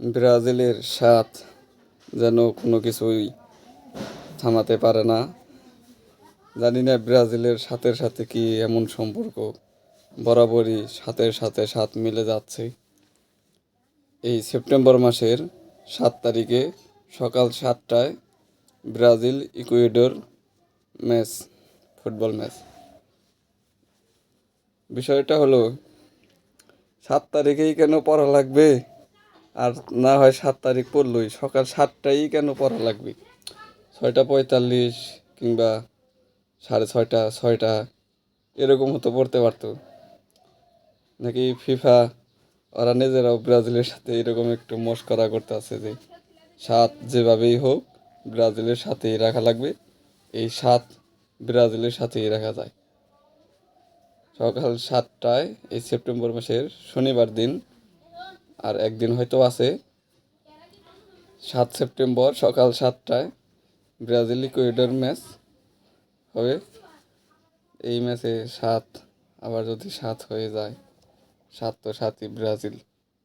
ব্রাজিলের স্বাদ যেন কোনো কিছুই থামাতে পারে না। জানি না ব্রাজিলের সাথের সাথে কি এমন সম্পর্ক, বরাবরই সাথের সাথে সাথ মিলে যাচ্ছে। এই সেপ্টেম্বর মাসের সাত তারিখে সকাল সাতটায় Brazil Ecuador match, football match. বিষয়টা হলো, সাত তারিখেই কেন পড়া লাগবে? আর না হয় সাত তারিখ পড়লই। সকাল সাতটাই কেন পড়া লাগবে? ছয়টা পঁয়তাল্লিশ কিংবা সাড়ে ছয়টা ছয়টা, এরকম হতো পড়তে পারতো। নাকি ফিফা, ওরা নিজেরাও ব্রাজিলের সাথে এরকম একটু মস্করা করতে আছে যে, সাত যেভাবেই হোক, ব্রাজিলের সাথেই রাখা লাগবে। এই সাত ব্রাজিলের সাথেই রাখা যায়। সকাল সাতটায়, এই সেপ্টেম্বর মাসের শনিবার দিন আর একদিন হয়তো আছে। সাত সেপ্টেম্বর সকাল সাতটায় ব্রাজিল ইকুয়েডর ম্যাচ হবে। এই ম্যাচে সাত, আবার যদি সাত হয়ে যায়, সাত তো সাতই ব্রাজিল।